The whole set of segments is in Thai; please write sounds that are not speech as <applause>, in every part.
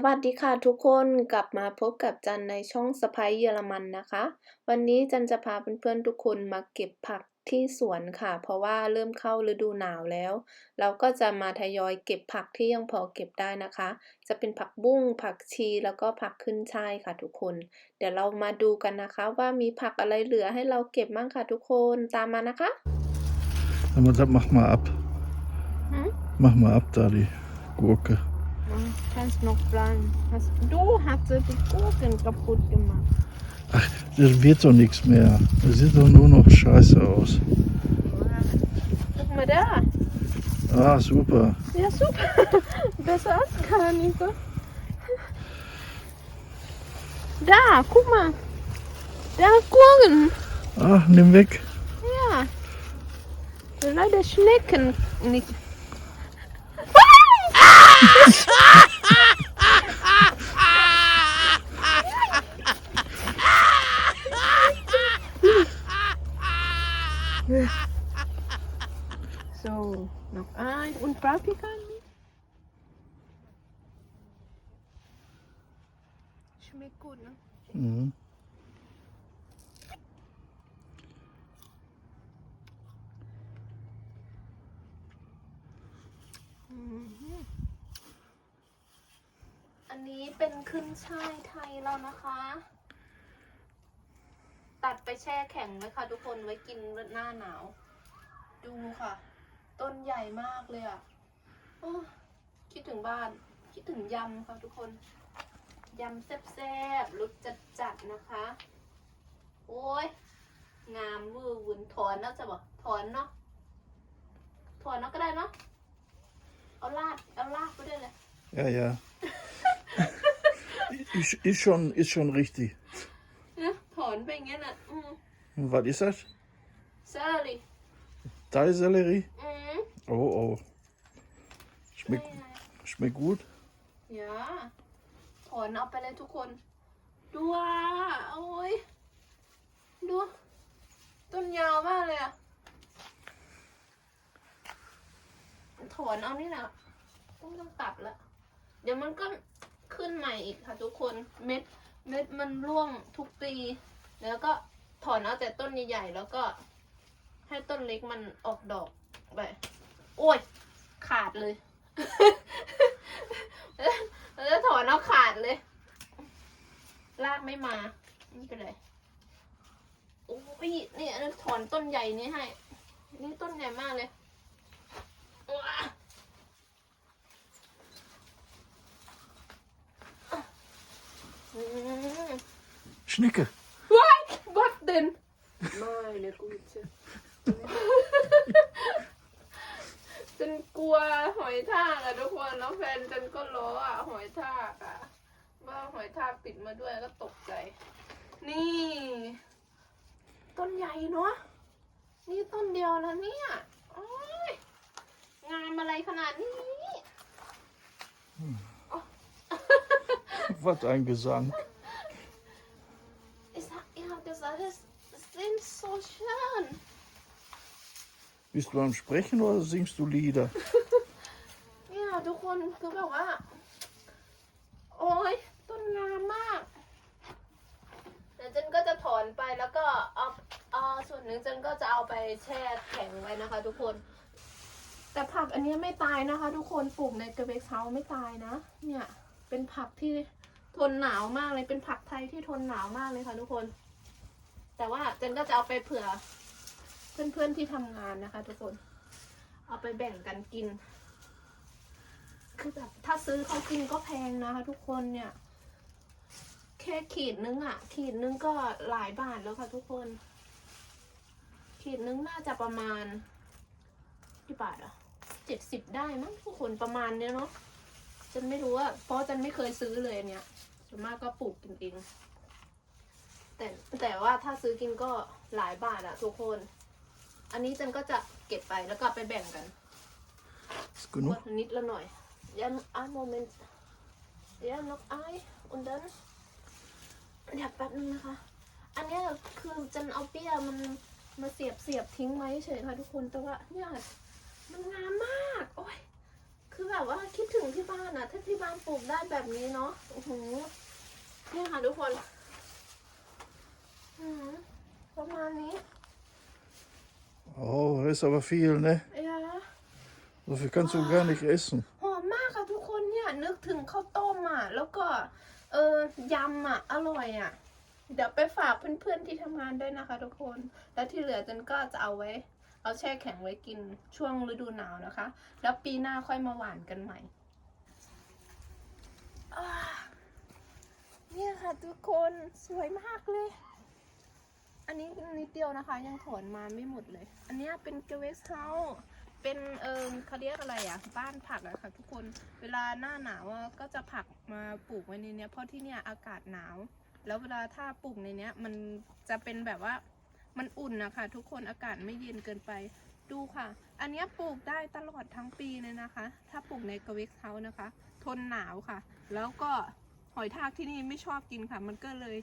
สวัสดีค่ะทุกคนกลับมาพบกับจันในช่องสไปเยอรมันนะคะ วันนี้จันจะพาเพื่อนๆทุกคนมาเก็บผักที่สวนค่ะ เพราะว่าเริ่มเข้าฤดูหนาวแล้ว เราก็จะมาทยอยเก็บผักที่ยังพอเก็บได้นะคะ จะเป็นผักบุ้งผักชีแล้วก็ผักขึ้นช่ายค่ะทุกคน เดี๋ยวเรามาดูกันนะคะว่ามีผักอะไรเหลือให้เราเก็บบ้างค่ะทุกคนตามมานะคะ Aber das mach mal ab. Hm? Mach mal ab da die Gurke. Kannst noch bleiben. Du hast die Gurken kaputt gemacht. Ach, das wird doch nichts mehr. Das sieht doch nur noch scheiße aus. Guck mal da. Ah, super. Ja, super. <laughs> Besser als gar nicht. so. Da, guck mal. Da Gurken. Ah, nimm weg. Ja. Leider Schnecken nicht. So, noch ein und Paprika nicht. Schmeckt gut, ne? Mhm. นนี้เป็นขึ้นช่ายไทยแล้วนะคะ ตัดไปแช่แข็งไว้ค่ะทุกคนไว้กินหน้าหนาว ดูค่ะ ต้นใหญ่มากเลยอะ่ะโอ้คิดถึงบ้าน คิดถึงยำค่ะทุกคน ยำแซ่บๆรสจัดๆนะคะ โอ้ย งามมือวุนถอนเนาะจะบอกถอนเนาะถอนเนาะก็ได้เนาะเอาลาด เอาลาดไปด้วยเลย Ja, ja. Ist, ist, schon, ist schon richtig. นะถอนไปอย่างเงี้ยน่ะอืม Und was ist das? เซอร์รี่ Thai-Sellerie? อืม Oh, oh. Schmeckt, schmeckt gut. อย่าถอนเอาไปเลยทุกคน ดูอะโอ้ย ดู ต้นยาวมากเลยอะถอนเอานี่แหละต้องต้องตัดละ เดี๋ยวมันก็ ขึ้นใหม่อีกค่ะทุกคนเม็ดเม็ดมันร่วงทุกปี แล้วก็ถอนเอาแต่ต้นใหญ่ๆแล้วก็ ให้ต้นเล็กมันออกดอกไปโอ้ย ขาดเลยแล้วจะถอนเอาขาดเลยลากไม่มาไม่เป็นไรโอ้ยนี่ถอนต้นใหญ่นี้ให้ นี่ต้นใหญ่มากเลย ว้าอืม Schnecke. What? What denn? Meine Güte. ฉันกลัวหอยทากอะทุกคนแล้วแฟนฉันก็ล้ออะหอยทากอะว่าหอยทากติดมาด้วยก็ตกใจ นี่ ต้นใหญ่เนาะนี่ต้นเดียวนะเนี่ยโอ้ยงามอะไรขนาดนี้ Was ein Gesang. Ich, hab- ich habe gesagt, es sind so schön. Bist du am Sprechen oder singst du Lieder? เนี่ยทุกคนคือแบบว่า โอ้ยต้นงามมาก เดี๋ยวเจนก็จะถอนไปแล้วก็เอาเอาส่วนหนึ่งเจนก็จะเอาไปแช่แข็งไว้นะคะ ทุกคน แต่ผักอันเนี้ยไม่ตายนะคะ ทุกคนปลูกในกระเบกเซาไม่ตายนะ เนี่ย เป็นผักที่ทนหนาวมากเลย เป็นผักไทยที่ทนหนาวมากเลยค่ะทุกคน แต่ว่าเจนก็จะเอาไปเผื่อ เพื่อนๆที่ทำงานนะคะ ทุกคน เอาไปแบ่งกันกิน คือแบบถ้าซื้อเขากินก็แพงนะคะ ทุกคนเนี่ย แค่ขีดนึงอะขีดนึงก็หลายบาทแล้วค่ะ ทุกคน ขีดนึงน่าจะประมาณกี่บาทอะเจ็ดสิบได้มั้งทุกคนประมาณเนี้ยเนาะ ฉันไม่รู้ว่าเพราะฉันไม่เคยซื้อเลยเนี่ยส่วนมากก็ปลูกกินเองแต่แต่ว่าถ้าซื้อกินก็หลายบาทอะทุกคน อันนี้ฉันก็จะเก็บไปแล้วก็ไปแบ่งกัน Ist genug? Wat niet la noi. Ja, een moment. Ja, nog ei. En dan. เดี๋ยวแป๊บนึงนะคะ อันเนี้ยคือจันเอาเปี้ยมันมาเสียบเสียบทิ้งไว้เฉยค่ะทุกคนแต่ว่าเนี่ยมันงามมาก โอ้ย คือแบบว่าคิดดถึงที่บ้านอะถ้าที่บ้านปลูกได้แบบนี้เนาะโอ้โหเนี่ยค่ะทุกคนอืมประมาณนี้ Oh, das ist aber viel, ne? เอ้ย So viel kannst du gar nicht essen. หอมมากค่ะทุกคนเนี่ยนึกถึงข้าวต้มอะ แล้วก็ เออยำอะ อร่อยอะ เดี๋ยวไปฝากเพื่อนๆที่ทำงานด้วยนะคะทุกคน แล้วที่เหลือจันก็จะเอาไว้ เอาแช่แข็งไว้กินช่วงฤดูหนาวนะคะ แล้วปีหน้าค่อยมาหวานกันใหม่เนี่ยค่ะทุกคนสวยมากเลย อันนี้นิดเดียวนะคะ ยังถอนมาไม่หมดเลย อันนี้เป็นเกเวสเฮาเป็นเอิมเขาเรียกอะไรอะ บ้านผักอะค่ะ ทุกคนเวลาหน้าหนาวก็จะผักมาปลูกไว้ในเนี้ยเพราะที่เนี่ยอากาศหนาว แล้วเวลาถ้าปลูกในเนี้ยมันจะเป็นแบบว่า มันอุ่นนะคะ ทุกคนอากาศไม่เย็นเกินไป ดูค่ะ อันนี้ปลูกได้ตลอดทั้งปีเลยนะคะ ถ้าปลูกในเกเวสเฮานะคะ ทนหนาวค่ะ แล้วก็หอยทากที่นี่ไม่ชอบกินค่ะ มันก็เลย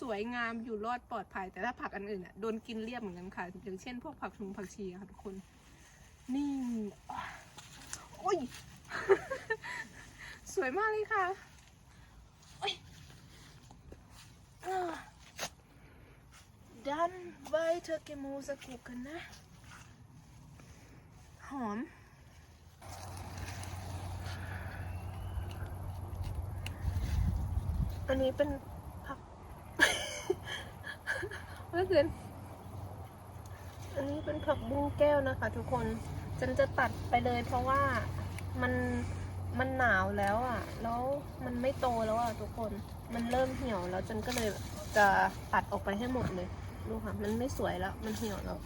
สวยงามอยู่รอดปลอดภัย แต่ถ้าผักอันอื่นอะโดนกินเรียบเหมือนกันค่ะ อย่างเช่น พวกผักชุงผักชีค่ะทุกคน นี่โอ้ย สวยมากเลยค่ะโอ้ย Dan weiter Gemüse gucken, ne? หอม อันนี้เป็นผักเมื่อคืนอันนี้เป็นผักบุ้งแก้วนะคะ ทุกคน ฉันจะตัดไปเลย เพราะว่ามันมันหนาวแล้วอะ แล้วมันไม่โตแล้วอะทุกคน มันเริ่มเหี่ยวแล้วฉันก็เลยจะตัดออกไปให้หมดเลย ดูค่ะ มันไม่สวยแล้ว มันเหี่ยวแล้ว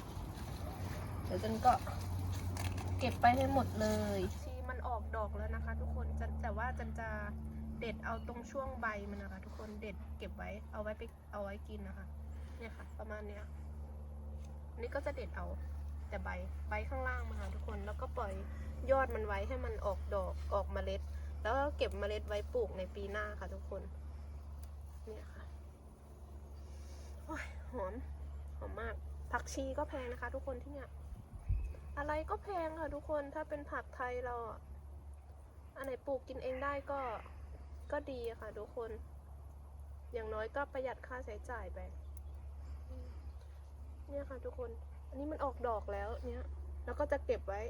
เดี๋ยวฉันก็เก็บไปให้หมดเลยชีมันออกดอกแล้วนะคะ ทุกคนจะแต่ว่าจันจะเด็ดเอาตรงช่วงใบมันนะคะ ทุกคนเด็ดเก็บไว้ เอาไว้ไปเอาไว้กินนะคะ เนี่ยค่ะ ประมาณเนี้ยนี่ก็จะเด็ดเอาแต่ใบใบข้างล่างมาค่ะทุกคนแล้วก็ปล่อยยอดมันไว้ให้มันออกดอกออกเมล็ด แล้วก็เก็บเมล็ดไว้ปลูกในปีหน้าค่ะทุกคน เนี่ยค่ะโอ้ย หอม หอมมาก ผักชีก็แพงนะคะ ทุกคนที่เนี่ย อะไรก็แพงค่ะทุกคน ถ้าเป็นผักไทยเราอะอันไหนปลูกกินเองได้ก็ ก็ดีค่ะทุกคน อย่างน้อยก็ประหยัดค่าใช้จ่ายไป เนี่ยค่ะทุกคน อันนี้มันออกดอกแล้วเนี่ย แล้วก็จะเก็บไว้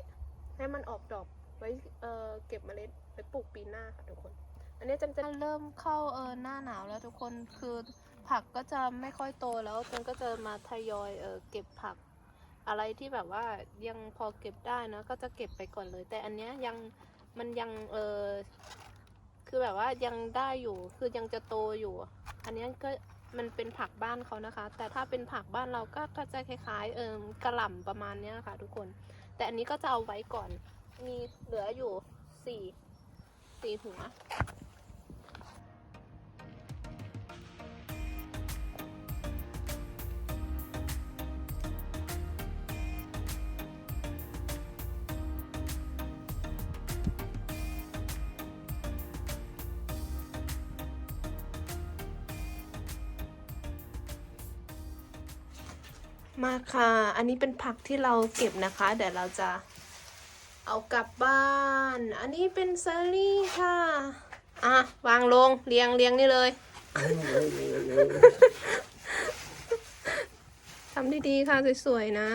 ให้มันออกดอกไว้ เออเก็บเมล็ดไปปลูกปีหน้าค่ะทุกคน อันนี้จำจะเริ่มเข้าเออหน้าหนาวแล้วทุกคน คือ ผักก็จะไม่ค่อยโตแล้วจนก็จะมาทยอยเออเก็บผัก อะไรที่แบบว่ายังพอเก็บได้นะก็จะเก็บไปก่อนเลย แต่อันเนี้ยยังมันยังเออคือแบบว่ายังได้อยู่คือยังจะโตอยู่ อันเนี้ยก็มันเป็นผักบ้านเขานะคะ แต่ถ้าเป็นผักบ้านเราก็ก็จะคล้ายๆเออกระหล่ำประมาณเนี้ยค่ะ ทุกคน แต่อันนี้ก็จะเอาไว้ก่อน มีเหลืออยู่สี่สี่หัว มาค่ะ อันนี้เป็นผักที่เราเก็บนะคะ เดี๋ยวเราจะเอากลับบ้าน อันนี้เป็นซาลี่ค่ะ อะ วางลง เรียงเรียงนี่เลย ทำดีๆค่ะ สวยๆนะ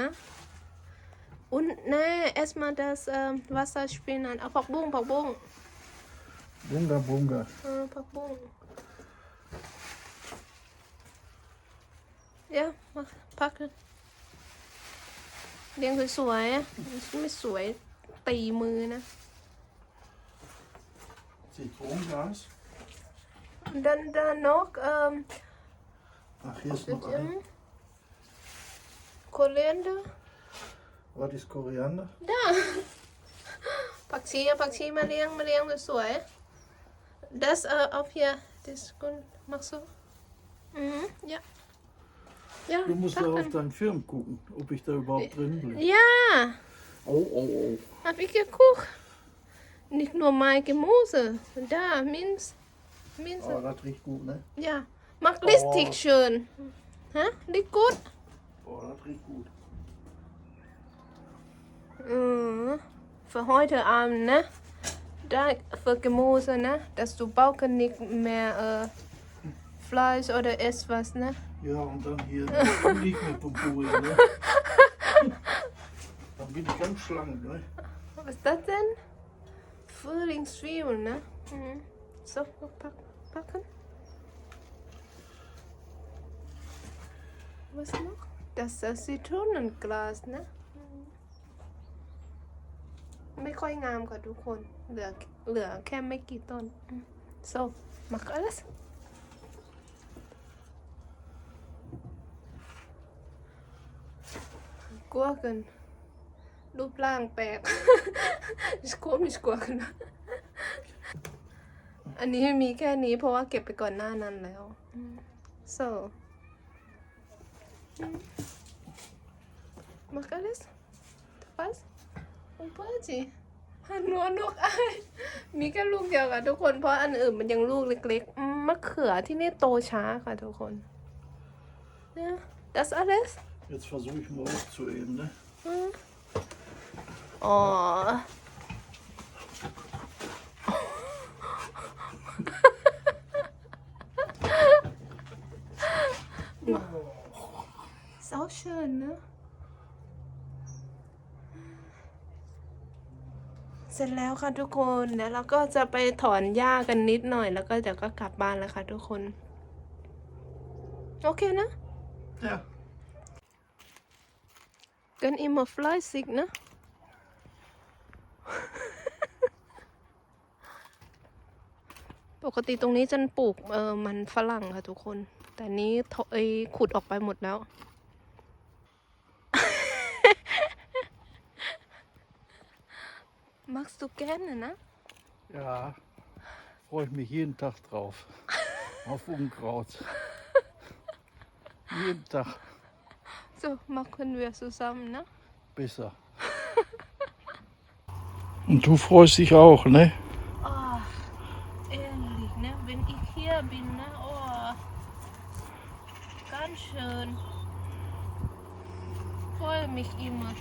Und ne, erstmal das ähm, Wasser spielen an. Ah, ผักบุ้งผักบุ้ง Bunga, bunga. เออผักบุ้ง เดี๋ยวมาพักกัน เรียงสวยๆอะไม่สวยตีมือนะ Zitronengras. dann dann noch ähm, Ach, hier ist noch ähm, ein. Koriander Was ist Koriander? ได้ผักชีอะผักชีมาเลี้ยงมาเลี้ยงสวยๆ das äh, auf hier das gut machst du mhm ja ja Du musst doch packen. auf deinen Film gucken, ob ich da überhaupt drin bin. ja Oh, oh, oh. Hab ich geguckt. Nicht nur mein Gemüse. Da, Minz. Minz. Oh, das riecht gut, ne? Ja. Macht richtig schön. Hä? Liegt gut? Oh, das riecht gut. Mhm. Für heute Abend, ne? da für Gemüse, ne? Dass du Bauken nicht mehr äh, Fleisch oder etwas, ne? Ja, und dann hier nicht mehr Popuri, ne? Dann bin ich ganz schlank, ne? Was ist das denn? Frühlingszwiebeln, ne? Mhm. So, pack, packen. Was noch? Das ist das Zitronenglas, ne? ไม่ค่อยงามค่ะทุกคน เหลือ เหลือแค่ไม่กี่ต้นอืม so mach alles Gurken รูปร่างแปลก ist komisch Gurken อันนี้มีแค่นี้เพราะว่าเก็บไปก่อนหน้านั้นแล้ว so ม mach alles du weißt อุปจิหันหัวนกไอายมีแค่ลูกเดียวค่ะทุกคนเพราะอันอื่นมันยังลูกเล็กๆมะเขือที่นี่โตช้าค่ะทุกคนเนี่ย das alles Jetzt versuche ich mal aufzuheben, ne? อ๋อ so schön นะเสร็จแล้วค่ะทุกคนแล้วเราก็จะไปถอนหญ้ากันนิดหน่อย แล้วก็เดี๋ยวก็กลับบ้านแล้วค่ะทุกคน โอเคนะ Ja. Gönn immer fleißig, ne? ปกติตรงนี้จันปลูกเออมันฝรั่งค่ะทุกคน แต่นี้ถเอยขุดออกไปหมดแล้ว Magst du gerne, ne? Ja. Freue ich mich jeden Tag drauf. Auf Unkraut. jeden Tag So, machen wir zusammen, ne? besser. <laughs> Und du freust dich auch, ne? Oh, ehrlich, ne? Wenn ich hier bin, ne? Oh, ganz schön. Freue mich immer.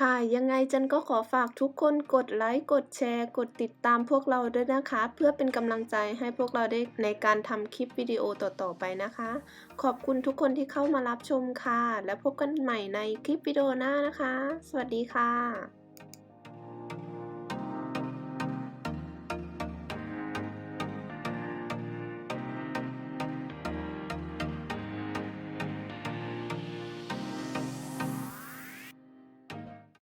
ค่ะ ยังไงจันก็ขอฝากทุกคนกดไลค์ กดแชร์ กดติดตามพวกเราด้วยนะคะ เพื่อเป็นกำลังใจให้พวกเราได้ในการทำคลิปวิดีโอต่อๆไปนะคะ ขอบคุณทุกคนที่เข้ามารับชมค่ะ และพบกันใหม่ในคลิปวิดีโอหน้านะคะ สวัสดีค่ะ